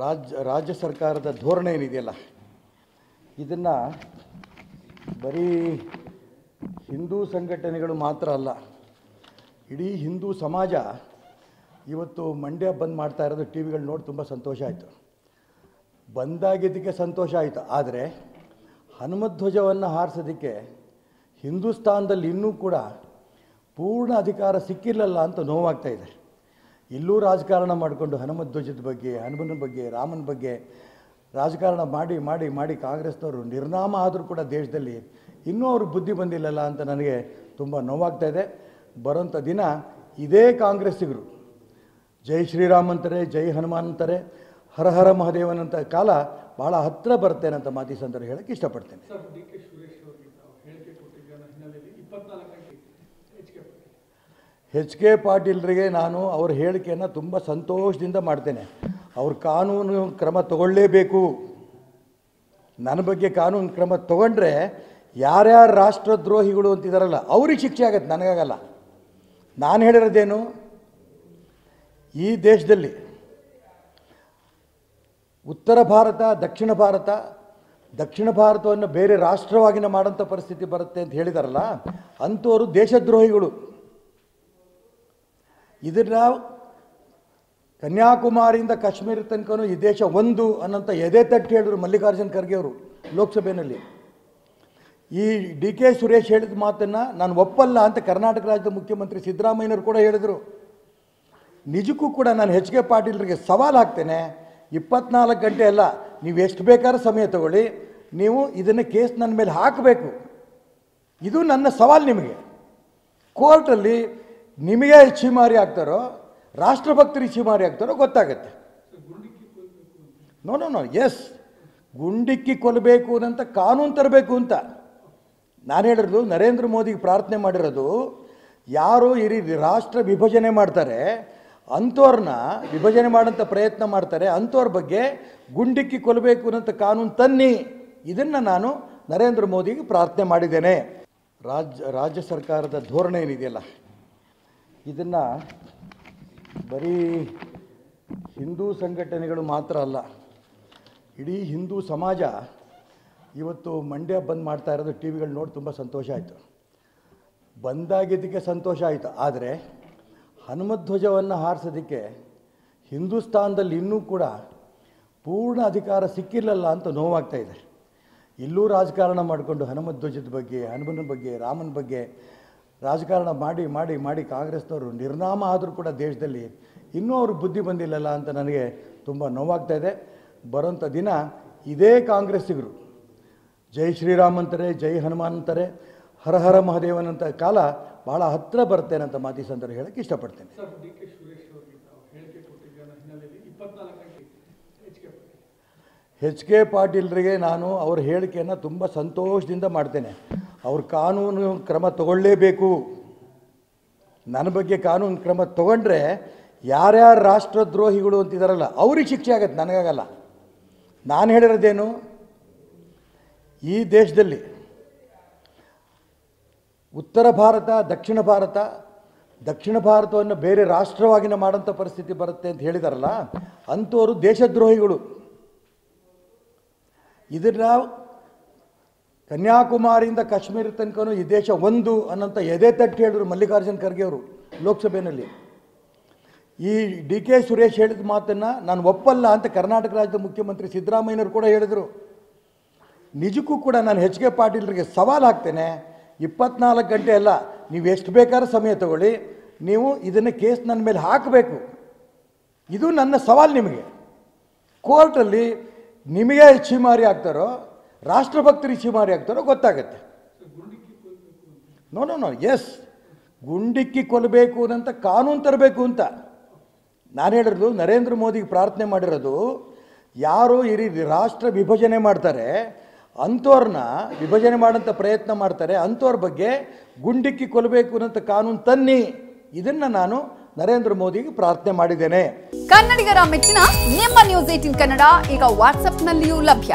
ರಾಜ್ಯ ರಾಜ್ಯ ಸರ್ಕಾರದ ಧೋರಣೆ ಏನಿದೆಯಲ್ಲ, ಇದನ್ನು ಬರೀ ಹಿಂದೂ ಸಂಘಟನೆಗಳು ಮಾತ್ರ ಅಲ್ಲ, ಇಡೀ ಹಿಂದೂ ಸಮಾಜ ಇವತ್ತು ಮಂಡ್ಯ ಬಂದ್ ಮಾಡ್ತಾ ಇರೋದು ಟಿ ವಿಗಳು ನೋಡಿ ತುಂಬ ಸಂತೋಷ ಆಯಿತು. ಬಂದಾಗಿದ್ದಕ್ಕೆ ಸಂತೋಷ ಆಯಿತು, ಆದರೆ ಹನುಮಧ್ವಜವನ್ನು ಹಾರಿಸೋದಕ್ಕೆ ಹಿಂದೂಸ್ತಾನದಲ್ಲಿ ಇನ್ನೂ ಕೂಡ ಪೂರ್ಣ ಅಧಿಕಾರ ಸಿಕ್ಕಿರಲಿಲ್ಲ ಅಂತ ನೋವಾಗ್ತಾ ಇದೆ. ಇಲ್ಲೂ ರಾಜಕಾರಣ ಮಾಡಿಕೊಂಡು ಹನುಮಧ್ವಜದ ಬಗ್ಗೆ, ಹನುಮನ ಬಗ್ಗೆ, ರಾಮನ ಬಗ್ಗೆ ರಾಜಕಾರಣ ಮಾಡಿ ಮಾಡಿ ಮಾಡಿ ಕಾಂಗ್ರೆಸ್ನವರು ನಿರ್ನಾಮ ಆದರೂ ಕೂಡ ದೇಶದಲ್ಲಿ ಇನ್ನೂ ಅವರು ಬುದ್ಧಿ ಬಂದಿಲ್ಲಲ್ಲ ಅಂತ ನನಗೆ ತುಂಬ ನೋವಾಗ್ತಾ ಇದೆ. ಬರೋಂಥ ದಿನ ಇದೇ ಕಾಂಗ್ರೆಸ್ಸಿಗರು. ಜೈ ಶ್ರೀರಾಮ್ ಜೈ ಹನುಮಾನ್ ಅಂತಾರೆ, ಹರ ಹರ ಮಹಾದೇವನಂತ ಕಾಲ ಭಾಳ ಹತ್ತಿರ ಬರ್ತೇನೆ ಅಂತ ಮಾತಿ ಸಂದರ್ಭ ಹೇಳಕ್ಕೆ ಇಷ್ಟಪಡ್ತೇನೆ ಸರ್ ಡಿ ಕೆ ಸುರೇಶ್ ಅವರಿಗೆ ತಾವು ಹೇಳಿಕೆ ಕೊಟ್ಟಿದ್ದ ಹಿನ್ನೆಲೆಯಲ್ಲಿ ಇಪ್ಪತ್ನಾಲ್ಕು ಗಂಟೆ ಎಚ್ ಕೆ ಎಚ್ ಕೆ ಪಾಟೀಲ್ರಿಗೆ ನಾನು ಅವ್ರ ಹೇಳಿಕೆಯನ್ನು ತುಂಬ ಸಂತೋಷದಿಂದ ಮಾಡ್ತೇನೆ. ಅವ್ರ ಕಾನೂನು ಕ್ರಮ ತಗೊಳ್ಳೇಬೇಕು. ನನ್ನ ಬಗ್ಗೆ ಕಾನೂನು ಕ್ರಮ ತಗೊಂಡ್ರೆ ಯಾರ್ಯಾರು ರಾಷ್ಟ್ರದ್ರೋಹಿಗಳು ಅಂತಿದ್ದಾರಲ್ಲ ಅವ್ರಿಗೆ ಶಿಕ್ಷೆ ಆಗತ್ತೆ, ನನಗಾಗಲ್ಲ. ನಾನು ಹೇಳಿರೋದೇನು? ಈ ದೇಶದಲ್ಲಿ ಉತ್ತರ ಭಾರತ, ದಕ್ಷಿಣ ಭಾರತ, ದಕ್ಷಿಣ ಭಾರತವನ್ನು ಬೇರೆ ರಾಷ್ಟ್ರವಾಗಿನ ಮಾಡೋಂಥ ಪರಿಸ್ಥಿತಿ ಬರುತ್ತೆ ಅಂತ ಹೇಳಿದಾರಲ್ಲ ಅಂಥವರು ದೇಶದ್ರೋಹಿಗಳು. ಇದನ್ನ ಕನ್ಯಾಕುಮಾರಿಯಿಂದ ಕಾಶ್ಮೀರ ತನಕನೂ ಈ ದೇಶ ಒಂದು ಅನ್ನೋಂಥ ಎದೆ ತಟ್ಟಿ ಹೇಳಿದ್ರು ಮಲ್ಲಿಕಾರ್ಜುನ್ ಖರ್ಗೆ ಅವರು ಲೋಕಸಭೆಯಲ್ಲಿ. ಈ ಡಿ ಕೆ ಸುರೇಶ್ ಹೇಳಿದ ಮಾತನ್ನು ನಾನು ಒಪ್ಪಲ್ಲ ಅಂತ ಕರ್ನಾಟಕ ರಾಜ್ಯದ ಮುಖ್ಯಮಂತ್ರಿ ಸಿದ್ದರಾಮಯ್ಯನವರು ಕೂಡ ಹೇಳಿದರು. ನಿಜಕ್ಕೂ ಕೂಡ ನಾನು ಎಚ್ ಕೆ ಪಾಟೀಲ್ರಿಗೆ ಸವಾಲು ಹಾಕ್ತೇನೆ, ಇಪ್ಪತ್ನಾಲ್ಕು ಗಂಟೆ ಅಲ್ಲ, ನೀವು ಎಷ್ಟು ಬೇಕಾದ್ರೂ ಸಮಯ ತಗೊಳ್ಳಿ, ನೀವು ಇದನ್ನು ಕೇಸ್ ನನ್ನ ಮೇಲೆ ಹಾಕಬೇಕು. ಇದು ನನ್ನ ಸವಾಲು ನಿಮಗೆ. ಕೋರ್ಟಲ್ಲಿ ನಿಮಗೆ ಛೀಮಾರಿ ಆಗ್ತಾರೋ, ರಾಷ್ಟ್ರಭಕ್ತರಿಗೆ ಛೀಮಾರಿ ಆಗ್ತಾರೋ ಗೊತ್ತಾಗತ್ತೆ. ನೋ ನೋ ನೋ ಎಸ್ ಗುಂಡಿಕ್ಕಿ ಕೊಲ್ಲಬೇಕು ಅಂತ ಕಾನೂನು ತರಬೇಕು ಅಂತ. ನಾನು ಹೇಳಿರೋದು ನರೇಂದ್ರ ಮೋದಿಗೆ ಪ್ರಾರ್ಥನೆ ಮಾಡಿರೋದು, ಯಾರು ಈ ರಾಷ್ಟ್ರ ವಿಭಜನೆ ಮಾಡ್ತಾರೆ ಅಂಥವ್ರನ್ನ ವಿಭಜನೆ ಮಾಡೋಂಥ ಪ್ರಯತ್ನ ಮಾಡ್ತಾರೆ ಅಂಥವ್ರ ಬಗ್ಗೆ ಗುಂಡಿಕ್ಕಿ ಕೊಲ್ಲಬೇಕು ಅನ್ನೋಂಥ ಕಾನೂನು ತನ್ನಿ. ಇದನ್ನು ನಾನು ನರೇಂದ್ರ ಮೋದಿಗೆ ಪ್ರಾರ್ಥನೆ ಮಾಡಿದ್ದೇನೆ. ರಾಜ್ಯ ರಾಜ್ಯ ಸರ್ಕಾರದ ಧೋರಣೆ ಏನಿದೆಯಲ್ಲ ಇದನ್ನು ಬರೀ ಹಿಂದೂ ಸಂಘಟನೆಗಳು ಮಾತ್ರ ಅಲ್ಲ, ಇಡೀ ಹಿಂದೂ ಸಮಾಜ ಇವತ್ತು ಮಂಡ್ಯ ಬಂದ್ ಮಾಡ್ತಾ ಇರೋದು ಟಿ ವಿಗಳು ನೋಡಿ ತುಂಬ ಸಂತೋಷ ಆಯಿತು. ಬಂದಾಗಿದ್ದಕ್ಕೆ ಸಂತೋಷ ಆಯಿತು. ಆದರೆ ಹನುಮಧ್ವಜವನ್ನು ಹಾರಿಸೋದಕ್ಕೆ ಹಿಂದೂಸ್ತಾನದಲ್ಲಿ ಇನ್ನೂ ಕೂಡ ಪೂರ್ಣ ಅಧಿಕಾರ ಸಿಕ್ಕಿಲ್ಲಲ್ಲ ಅಂತ ನೋವಾಗ್ತಾ ಇದೆ. ಇಲ್ಲೂ ರಾಜಕಾರಣ ಮಾಡಿಕೊಂಡು ಹನುಮಧ್ವಜದ ಬಗ್ಗೆ, ಹನುಮನ ಬಗ್ಗೆ, ರಾಮನ ಬಗ್ಗೆ ರಾಜಕಾರಣ ಮಾಡಿ ಮಾಡಿ ಮಾಡಿ ಕಾಂಗ್ರೆಸ್ನವರು ನಿರ್ನಾಮ ಆದರೂ ಕೂಡ ದೇಶದಲ್ಲಿ ಇನ್ನೂ ಅವರು ಬುದ್ಧಿ ಬಂದಿಲ್ಲಲ್ಲ ಅಂತ ನನಗೆ ತುಂಬ ನೋವಾಗ್ತಾ ಇದೆ. ಬರೋಂಥ ದಿನ ಇದೇ ಕಾಂಗ್ರೆಸ್ಸಿಗರು. ಜೈ ಶ್ರೀರಾಮ್ ಅಂತಾರೆ ಜೈ ಹನುಮಾನ್ ಅಂತಾರೆ ಹರ ಹರ ಮಹಾದೇವನಂತ ಕಾಲ ಭಾಳ ಹತ್ತಿರ ಬರ್ತೇನೆ ಅಂತ ಮಾತಿ ಸಂತರು ಹೇಳಕ್ಕೆ ಇಷ್ಟಪಡ್ತೇನೆ. ಹೆಚ್ ಎಚ್ ಕೆ ಪಾಟೀಲ್ರಿಗೆ ನಾನು ಅವ್ರ ಹೇಳಿಕೆಯನ್ನು ತುಂಬ ಸಂತೋಷದಿಂದ ಮಾಡ್ತೇನೆ. ಅವ್ರ ಕಾನೂನು ಕ್ರಮ ತಗೊಳ್ಳೇಬೇಕು. ನನ್ನ ಬಗ್ಗೆ ಕಾನೂನು ಕ್ರಮ ತಗೊಂಡ್ರೆ ಯಾರ್ಯಾರು ರಾಷ್ಟ್ರದ್ರೋಹಿಗಳು ಅಂತಿದಾರಲ್ಲ, ಅವ್ರಿಗೆ ಶಿಕ್ಷೆ ಆಗತ್ತೆ, ನನಗಾಗಲ್ಲ. ನಾನು ಹೇಳಿರೋದೇನು? ಈ ದೇಶದಲ್ಲಿ ಉತ್ತರ ಭಾರತ, ದಕ್ಷಿಣ ಭಾರತ, ದಕ್ಷಿಣ ಭಾರತವನ್ನು ಬೇರೆ ರಾಷ್ಟ್ರವಾಗಿನ ಮಾಡೋಂಥ ಪರಿಸ್ಥಿತಿ ಬರುತ್ತೆ ಅಂತ ಹೇಳಿದಾರಲ್ಲ, ಅಂಥವರು ದೇಶದ್ರೋಹಿಗಳು. ಇದನ್ನ ಕನ್ಯಾಕುಮಾರಿಯಿಂದ ಕಾಶ್ಮೀರ ತನಕನೂ ಈ ದೇಶ ಒಂದು ಅನ್ನೋಂಥ ಎದೆ ತಟ್ಟಿ ಹೇಳಿದ್ರು ಮಲ್ಲಿಕಾರ್ಜುನ್ ಖರ್ಗೆ ಅವರು ಲೋಕಸಭೆಯಲ್ಲಿ. ಈ ಡಿ ಕೆ ಸುರೇಶ್ ಹೇಳಿದ ಮಾತನ್ನು ನಾನು ಒಪ್ಪಲ್ಲ ಅಂತ ಕರ್ನಾಟಕ ರಾಜ್ಯದ ಮುಖ್ಯಮಂತ್ರಿ ಸಿದ್ದರಾಮಯ್ಯನವರು ಕೂಡ ಹೇಳಿದರು. ನಿಜಕ್ಕೂ ಕೂಡ ನಾನು ಎಚ್ ಕೆ ಪಾಟೀಲ್ರಿಗೆ ಸವಾಲು ಹಾಕ್ತೇನೆ, ಇಪ್ಪತ್ನಾಲ್ಕು ಗಂಟೆ ಅಲ್ಲ, ನೀವು ಎಷ್ಟು ಬೇಕಾದ್ರೂ ಸಮಯ ತಗೊಳ್ಳಿ, ನೀವು ಇದನ್ನು ಕೇಸ್ ನನ್ನ ಮೇಲೆ ಹಾಕಬೇಕು. ಇದು ನನ್ನ ಸವಾಲು ನಿಮಗೆ. ಕೋರ್ಟಲ್ಲಿ ನಿಮಗೆ ಛೀಮಾರಿ ಆಗ್ತಾರೋ ರಾಷ್ಟ್ರಭಕ್ತರಿಗೆ ಶಿಮಾರಿ ಆಗ್ತಾರೋ ಗೊತ್ತಾಗತ್ತೆ. ನೋ ನೋ ನೋ ಎಸ್ ಗುಂಡಿಕ್ಕಿ ಕೊಲ್ಲಬೇಕು ಅಂತ ಕಾನೂನು ತರಬೇಕು ಅಂತ. ನಾನು ಹೇಳಿರೋದು ನರೇಂದ್ರ ಮೋದಿಗೆ ಪ್ರಾರ್ಥನೆ ಮಾಡಿರೋದು, ಯಾರು ಇರಿ ರಾಷ್ಟ್ರ ವಿಭಜನೆ ಮಾಡ್ತಾರೆ ಅಂಥವ್ರನ್ನ ವಿಭಜನೆ ಮಾಡೋಂಥ ಪ್ರಯತ್ನ ಮಾಡ್ತಾರೆ ಅಂಥವ್ರ ಬಗ್ಗೆ ಗುಂಡಿಕ್ಕಿ ಕೊಲ್ಲಬೇಕು ಅನ್ನೋಂಥ ಕಾನೂನು ತನ್ನಿ. ಇದನ್ನು ನಾನು ನರೇಂದ್ರ ಮೋದಿಗೆ ಪ್ರಾರ್ಥನೆ ಮಾಡಿದ್ದೇನೆ. ಕನ್ನಡಿಗರ ಮೆಚ್ಚಿನ ನಿಮ್ಮ ನ್ಯೂಸ್ ಏಟಿನ್ ಕನ್ನಡ ಈಗ ವಾಟ್ಸ್ಆಪ್ನಲ್ಲಿಯೂ ಲಭ್ಯ.